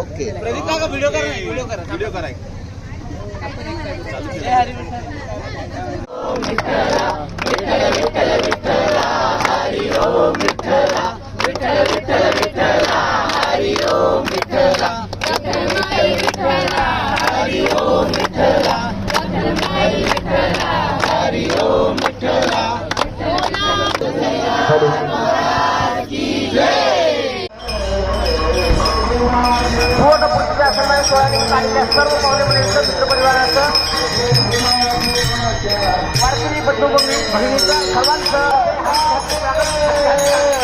Okay Pradeep काका video करा video करा व्हिडिओ करा जय हरी विठ्ठल. काका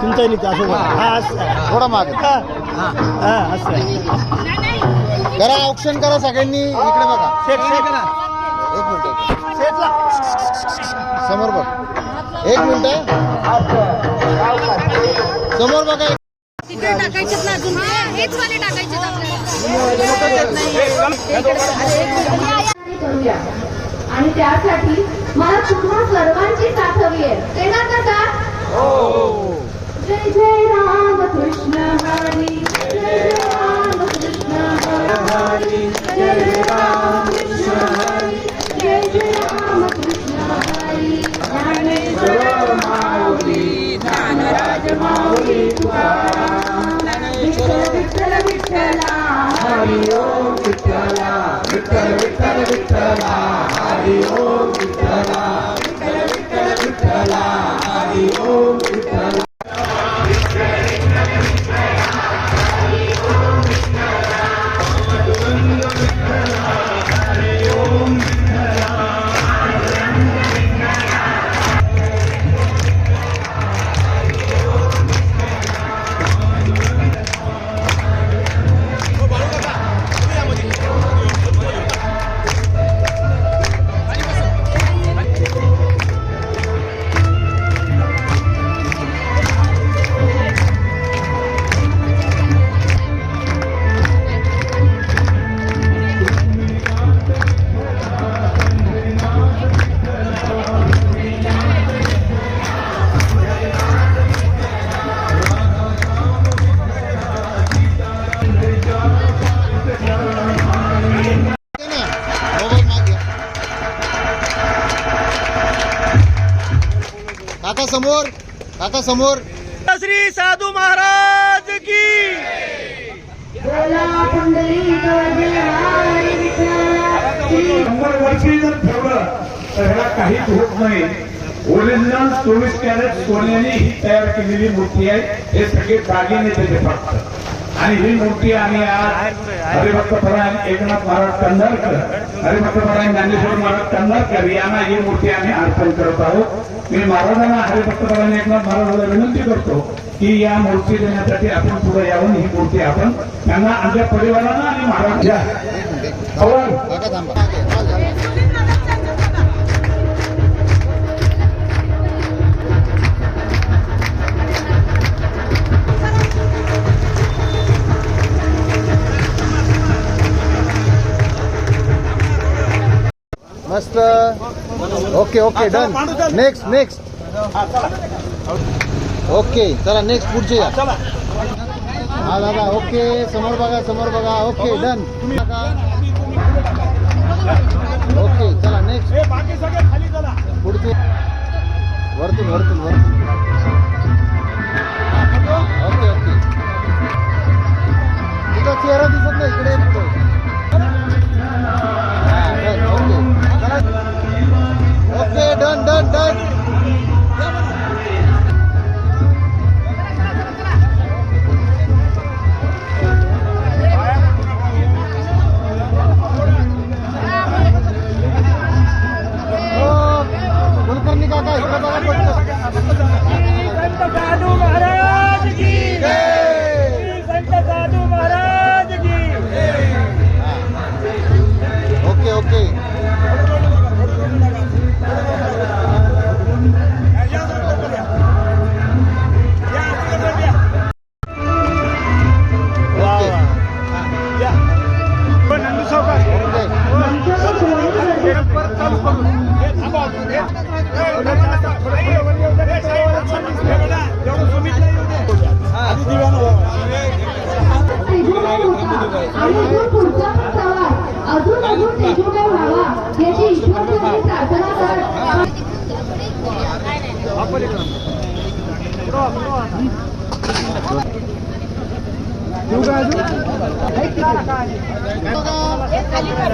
तुमचा नाही का असं हा असं थोडा मागे. हा असं करा ऑप्शन करा सगळ्यांनी इकडे बघा. एक मिनिट. समोर बघ. एक मिनिट समोर बघा तिकडे टाकायचेत ना अजून? हेच वाले टाकायचेत करूया आणि त्यासाठी मला तुम्हा सर्वांची साथ हवी आहे. देणार का విఠల విఠల విఠల విఠల హరి ఓ काका समोर काका समोर. श्री साधू महाराज की. शंभर वर्षी जर ठेवलं तर ह्याला काहीच होत नाही. ओरिजिनल चोवीस कॅरेट सोन्याने ही तयार केलेली मूर्ती आहे. हे सगळे दागिने त्याचे फक्त. आणि ही मूर्ती आम्ही आज हरिभक्तपरायण एकनाथ महाराज कन्नरकर हरिभक्तपरायण ज्ञानेश्वर महाराज कन्नरकर यांना ही मूर्ती आम्ही अर्पण करत आहोत. मी महाराजांना हरिभक्तपरायण एकनाथ महाराजांना विनंती करतो की या मूर्ती देण्यासाठी आपण पुढे यावं ही मूर्ती आपण त्यांना आमच्या परिवारांना आणि महाराज घ्या. मस्त okay okay done next next okay चला. नेक्स्ट पुढचे या. हा दादा ओके समोर बघा समोर बघा. ओके डन ओके चला नेक्स्ट पुढचे. वरतून वरतून वरतून.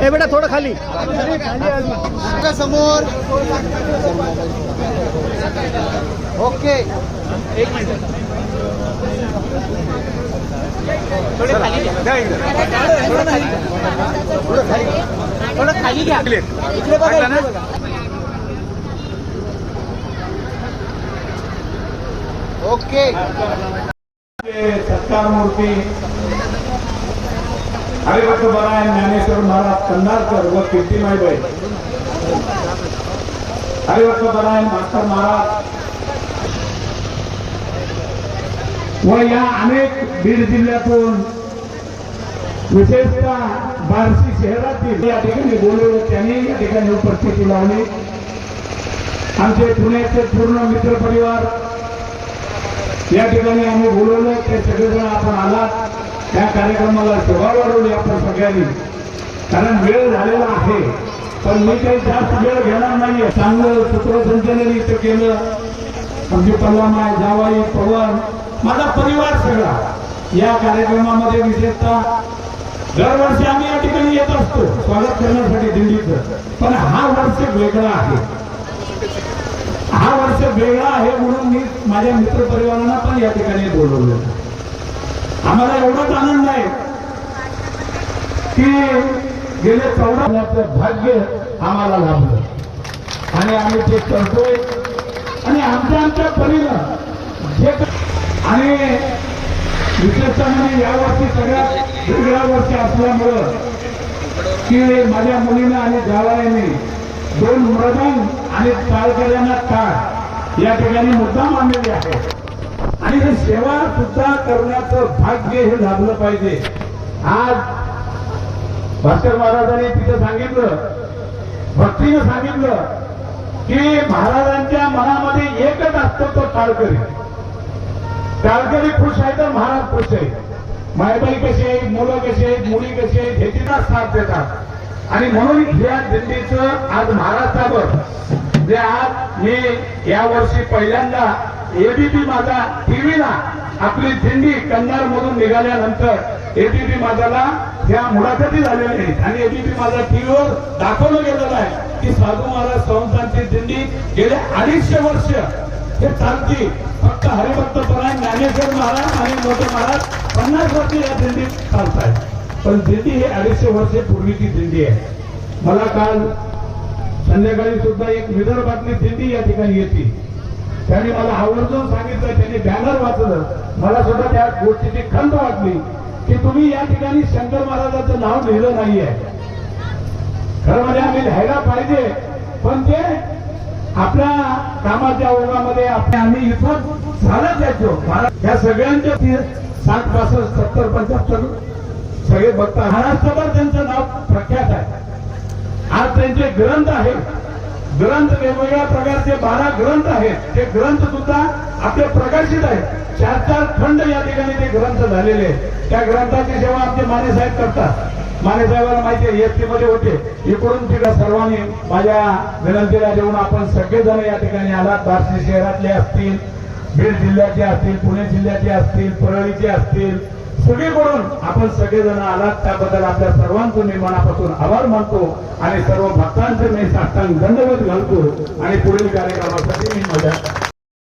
ए बेटा थोडं खाली. समोर. ओके. थोडं खाली घ्या. इकडे बघा इकडे बघा. ओके. सत्कार मूर्ती हरिभक्त बरायन ज्ञानेश्वर महाराज कंधारकर व कीर्तिमाईबाई. हरिभक्त बरायन मास्टर महाराज. व या अनेक बीड जिल्ह्यातून विशेषतः बार्शी शहरातील या ठिकाणी बोलवलं त्यांनी या ठिकाणी उपस्थिती लावली. आमचे पुण्याचे पूर्ण मित्रपरिवार या ठिकाणी आम्ही बोलवलं ते सगळेजण आपण आलात. त्या कार्यक्रमाला सभा वाढवली आपण सगळ्यांनी. कारण वेळ झालेला आहे. पण मी काही जास्त वेळ घेणार नाहीये. चांगलं सूत्रसंचलन इथं केलं. आमची पल्लामाय जावाई पवन माझा परिवार सगळा. या कार्यक्रमामध्ये विशेषतः दरवर्षी आम्ही या ठिकाणी येत असतो. स्वागत करण्यासाठी दिल्लीचं पण हा वर्ष वेगळा आहे. हा वर्ष वेगळा आहे म्हणून मी माझ्या मित्रपरिवारांना पण या ठिकाणी बोलवलं. आम्हाला एवढाच आनंद आहे की गेले चौदा वर्षाचं भाग्य आम्हाला लाभलं. आणि आम्ही ते करतोय. आणि आमच्या आमच्या परीनं जे आणि विशेषतः म्हणजे यावर्षी सगळ्यात वेगळ्या वर्षी असल्यामुळं की माझ्या मुलीनं आणि जावयाने दोन मृदंग आणि ताळकऱ्यांना ताळ या ठिकाणी मुद्दा मांडलेली आहे. आणि हे सेवा सुद्धा करण्याचं भाग्य हे लाभलं पाहिजे. आज भास्कर महाराजांनी तिथं सांगितलं भक्तीनं सांगितलं की महाराजांच्या मनामध्ये एकच असतो तो टाळकरी टाळकरी खुश आहे तर महाराज खुश आहे. मायबाई कशी आहेत मुलं कशी आहेत मुली कशी आहेत हे तिला साथ देतात. आणि म्हणून या दिंडीचं आज महाराष्ट्रावर जे आज मी या वर्षी पहिल्यांदा एबीपी माझा टीव्हीला आपली दिंडी कन्नार मधून निघाल्यानंतर एबीपी माझाला त्या मुलाखती झालेल्या आहेत. आणि एबीपी माझा टीव्हीवर दाखवलं गेलेलं आहे की साधू महाराज संस्थांची दिंडी गेले अडीचशे वर्ष हे चालती. फक्त हरिभक्त परायण ज्ञानेश्वर महाराज आणि मोठे महाराज पन्नास वर्ष या दिंडीत आहेत पण दिंडी ही अडीचशे वर्षे पूर्वीची दिंडी आहे. मला काल संध्याकाळी सुद्धा एक विदर्भातली दिंडी या ठिकाणी येते. त्यांनी मला आवर्जून सांगितलं त्यांनी बॅनर वाचलं. मला सुद्धा त्या गोष्टीची खंत वाटली की तुम्ही या ठिकाणी शंकर महाराजाचं नाव लिहिलं नाहीये. खरं म्हणजे आम्ही लिहायला पाहिजे पण ते आपल्या कामाच्या ओघामध्ये आम्ही इथं झालं यायचो या सगळ्यांच्या साठ पासष्ट सत्तर पंच्याहत्तर सगळे बघता महाराष्ट्रभर त्यांचं नाव प्रख्यात आहे. आज त्यांचे ग्रंथ आहेत. ग्रंथ वेगवेगळ्या प्रकारचे बारा ग्रंथ आहेत. ते ग्रंथ सुद्धा आपले प्रकाशित आहेत. चार चार खंड या ठिकाणी ते ग्रंथ झालेले आहेत. त्या ग्रंथाची सेवा आमचे माने साहेब करतात. माने साहेबांना माहिती आहे एसटी मध्ये होते. इकडून तिला सर्वांनी माझ्या विनंतीला देऊन आपण सगळेजण या ठिकाणी आलात. बार्शी शहरातले असतील बीड जिल्ह्याचे असतील पुणे जिल्ह्याचे असतील परळीचे असतील सगळीकडून आपण सगळेजण आलात. त्याबद्दल आपल्या सर्वांचं मी मनापासून आभार मानतो आणि सर्व भक्तांचे मी साष्टांग दंडवत घालतो. आणि पुढील कार्यक्रमासाठी मी माझ्या